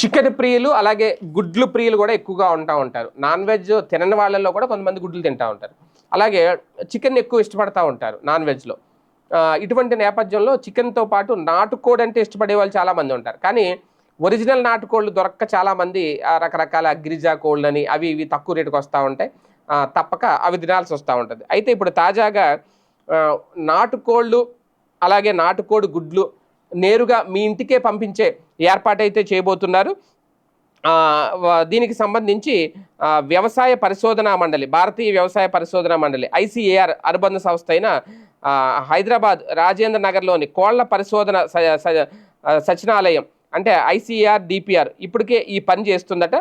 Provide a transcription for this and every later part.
Chicken ప్రియులు అలాగే గుడ్లు ప్రియులు కూడా ఎక్కువగా ఉంటా ఉంటారు. నాన్ వెజ్ తినని వాళ్ళల్లో కూడా కొంతమంది గుడ్లు తింటూ ఉంటారు. అలాగే చికెన్ ఎక్కువ ఇష్టపడతా ఉంటారు నాన్ వెజ్లో. ఇటువంటి నేపథ్యంలో చికెన్తో పాటు నాటుకోడి అంటే ఇష్టపడే వాళ్ళు చాలామంది ఉంటారు. కానీ ఒరిజినల్ నాటుకోళ్ళు దొరక్క చాలామంది రకరకాల గిరిజా కోళ్ళని అవి ఇవి తక్కువ రేటుకి వస్తూ ఉంటాయి. తప్పక అవి తినాల్సి వస్తూ ఉంటుంది. అయితే ఇప్పుడు తాజాగా నాటుకోళ్ళు అలాగే నాటుకోడి గుడ్లు నేరుగా మీ ఇంటికే పంపించే ఏర్పాటైతే చేయబోతున్నారు. దీనికి సంబంధించి వ్యవసాయ పరిశోధనా మండలి భారతీయ వ్యవసాయ పరిశోధనా మండలి ఐసిఏఆర్ అనుబంధ సంస్థ అయిన హైదరాబాద్ రాజేంద్ర నగర్లోని కోళ్ళ పరిశోధన స- సచినాలయం అంటే ఐసీఆర్ డిపిఆర్ ఇప్పటికే ఈ పని చేస్తుందట.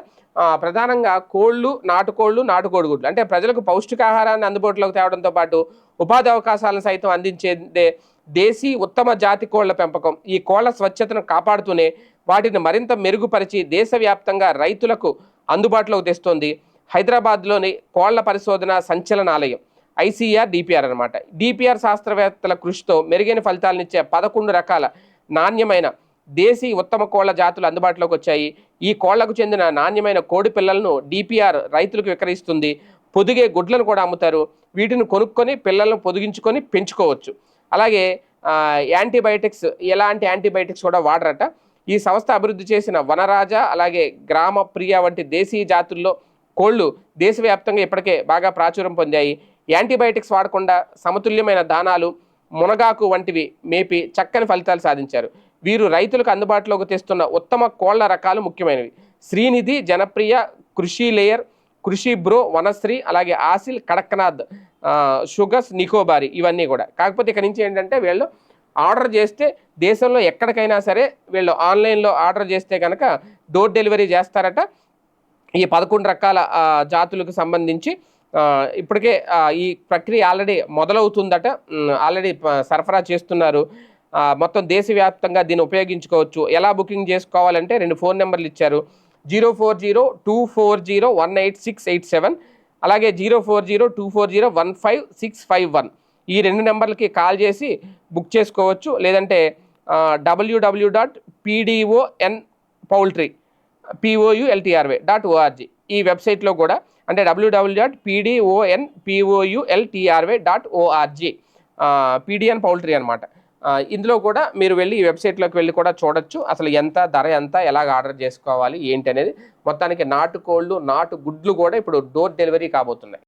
ప్రధానంగా కోళ్ళు నాటుకోళ్ళు నాటుకోడి గుడ్లు అంటే ప్రజలకు పౌష్టికాహారాన్ని అందుబాటులోకి తేవడంతో పాటు ఉపాధి అవకాశాలను సైతం అందించేదే దేశీ ఉత్తమ జాతి కోళ్ళ పెంపకం. ఈ కోళ్ళ స్వచ్ఛతను కాపాడుతూనే వాటిని మరింత మెరుగుపరిచి దేశవ్యాప్తంగా రైతులకు అందుబాటులోకి తెస్తోంది హైదరాబాద్లోని కోళ్ళ పరిశోధన సంచలనాలయం ఐసీఆర్ డిపిఆర్ అనమాట డిపిఆర్ శాస్త్రవేత్తల కృషితో మెరుగైన ఫలితాలనిచ్చే పదకొండు రకాల నాణ్యమైన దేశీ ఉత్తమ కోళ్ళ జాతులు అందుబాటులోకి వచ్చాయి. ఈ కోళ్ళకు చెందిన నాణ్యమైన కోడి పిల్లలను డిపిఆర్ రైతులకు విక్రయిస్తుంది. పొదిగే గుడ్లను కూడా అమ్ముతారు. వీటిని కొనుక్కొని పిల్లలను పొదిగించుకొని పెంచుకోవచ్చు. అలాగే యాంటీబయాటిక్స్ ఎలాంటి యాంటీబయాటిక్స్ కూడా వాడరట. ఈ సంస్థ అభివృద్ధి చేసిన వనరాజ అలాగే గ్రామ ప్రియ వంటి దేశీయ జాతుల్లో కోళ్ళు దేశవ్యాప్తంగా ఇప్పటికే బాగా ప్రాచుర్యం పొందాయి. యాంటీబయాటిక్స్ వాడకుండా సమతుల్యమైన దానాలు మునగాకు వంటివి మేపి చక్కని ఫలితాలు సాధించారు. వీరు రైతులకు అందుబాటులోకి తెస్తున్న ఉత్తమ కోళ్ళ రకాలు ముఖ్యమైనవి. శ్రీనిధి జనప్రియ కృషి లేయర్ కృషి బ్రో వనశ్రీ అలాగే ఆసిల్ కడక్నాథ్. షుగర్స్ నికోబారి ఇవన్నీ కూడా. కాకపోతే ఇక్కడ నుంచి ఏంటంటే వీళ్ళు ఆర్డర్ చేస్తే దేశంలో ఎక్కడికైనా సరే వీళ్ళు ఆన్లైన్లో ఆర్డర్ చేస్తే కనుక డోర్ డెలివరీ చేస్తారట. ఈ పదకొండు రకాల జాతులకు సంబంధించి ఇప్పటికే ఈ ప్రక్రియ ఆల్రెడీ మొదలవుతుందట. ఆల్రెడీ సరఫరా చేస్తున్నారు. మొత్తం దేశవ్యాప్తంగా దీన్ని ఉపయోగించుకోవచ్చు. ఎలా బుకింగ్ చేసుకోవాలంటే రెండు ఫోన్ నెంబర్లు ఇచ్చారు. Zero four zero two four zero one eight six eight seven అలాగే zero four zero two four zero one five six five one ఈ రెండు నెంబర్లకి కాల్ చేసి బుక్ చేసుకోవచ్చు. లేదంటే WW dot PDON poultry POULTRY dot ORG ఈ వెబ్సైట్లో కూడా అంటే WW dot PDON POULTRY dot ORG PDN poultry అనమాట ఇందులో కూడా మీరు వెళ్ళి ఈ వెబ్సైట్లోకి వెళ్ళి కూడా చూడొచ్చు. అసలు ఎంత ధర ఎంత ఎలాగ ఆర్డర్ చేసుకోవాలి ఏంటి అనేది. మొత్తానికి నాటుకోళ్ళు నాటు గుడ్లు కూడా ఇప్పుడు డోర్ డెలివరీ కాబోతున్నాయి.